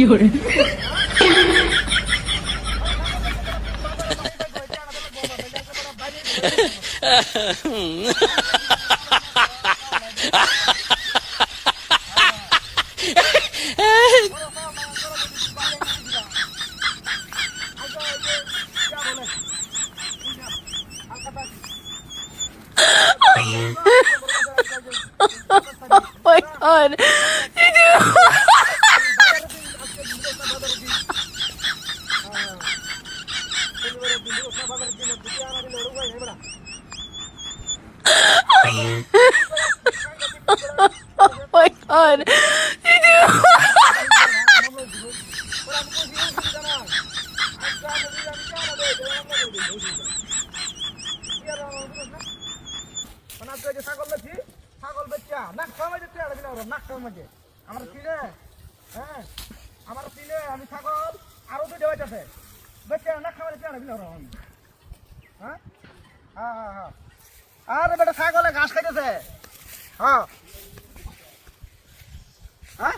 有人。Oh my god. Oh my god. ছাগল বেচি ছাগল বেচা নাক খাওয়াই দিতে পারবি না নাক খাওয়াই আমার চিনে হ্যাঁ আমার চিনে আমি ছাগল আরও দুটো বেচাছে বেচা নাক খাওয়াই দিতে পারবি না হ্যাঁ হ্যাঁ হ্যাঁ হ্যাঁ আরে বেটা ছাগলে ঘাস খাইতেছে। হ্যাঁ। হ্যাঁ?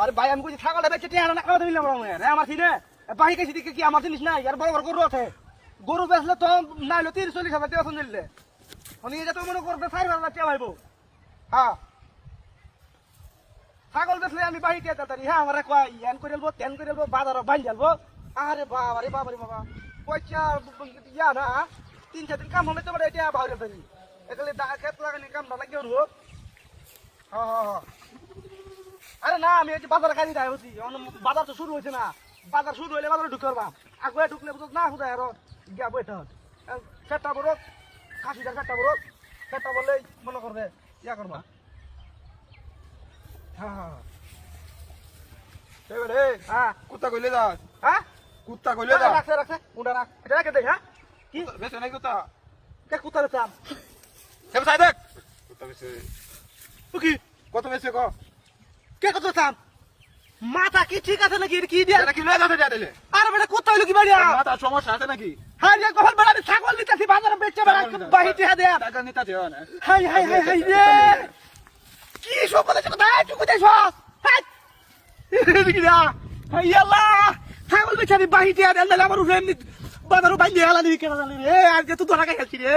আরে ভাই, আমি কইছি ছাগলে বেচে টিয়া না খাওয়া দিলাম রে, আমার চিনে বাহি কাছে দিকে কি আমার জিনিস নাই, আর বড় বড় গরু আছে। গরু বেচলে তো নাইলো তিরিশ চল্লিশ হাজার টাকা উনি এটা তো মনে করবে, চার হাজার টাকা পাইবো। হ্যাঁ। ছাগল বেচলে আমি বাহি টিয়া তাড়াতাড়ি হ্যাঁ আমার কয়, ইয়ান করে দেবো তেন করে দেবো বাজারও বান জ্বালবো আরে বাবা রে বাবা। রে বাবা পয়সা ইয়া না তিন চার দিন কাম হলে তো এটা ভালো থাকি এগুলি খেত লাগানি কাম না লাগে রু হ্যাঁ হ্যাঁ হ্যাঁ আরে না আমি এই বাজারে খাই দেয় হচ্ছি বাজার তো শুরু হয়েছে না। বাজার শুরু হলে বাজারে ঢুকতে পারবা আগে ঢুকলে বুঝত না খুদায় আরও গিয়া বইতে সেটা বড় খাসিটার সেটা বড় সেটা বললেই মনে করবে ইয়া করবা হ্যাঁ হ্যাঁ হ্যাঁ। হ্যাঁ কুত্তা কইলে যাস হ্যাঁ কুত্তা কইলে যা। রাখছে রাখছে উন্ডা রাখ এটা রেখে দেখ হ্যাঁ কি? বেছে নাই কুত্তা কে কুতারে চাম হেব সাই দেখ। কুত্তা বেছে কি? কত বেছে ক? কে কত চাম মাথা কি ঠিক আছে নাকি? কি দিয়া? এটা কি লয়ে যাচ্ছে দিয়া দিলে? আরে বেটা হইল কি বাড়িয়া মাথা সমস্যা আছে নাকি? হাই রে কখন আমি ছাগল নিতেছি বাজারে বেচে বেড়া বাহি টিহা দেয়া। টাকা হাই হাই হাই হাই রে! কি সব কথা সব হাই! কি না হাই আল্লাহ! ছাগল বেচে আমি বাহি টিহা দেয়া আমার উঠে এমনি বাজারও বাইন্দে হেলা নিবি কেন জানি রে আজকে তো ধরা খাইছি রে।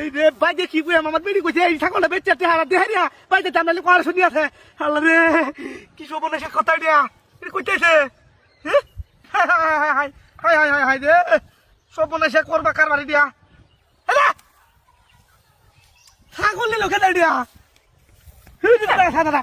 এই রে বাইদে কি কই আমার বেরি কইছে, এই ছাগলটা বেচে টিহা দেয়া রিয়া বাইদে জানালে কোয়াল শুনি আছে। আল্লাহ রে, কি সব বলে সে কথা দিয়া এটা কইতেছে। হাই হাই হাই হাই হাই রে। বলে সে করবা দিয়া। হ্যাঁ ছাগল নিল খেতে দাদা দাদা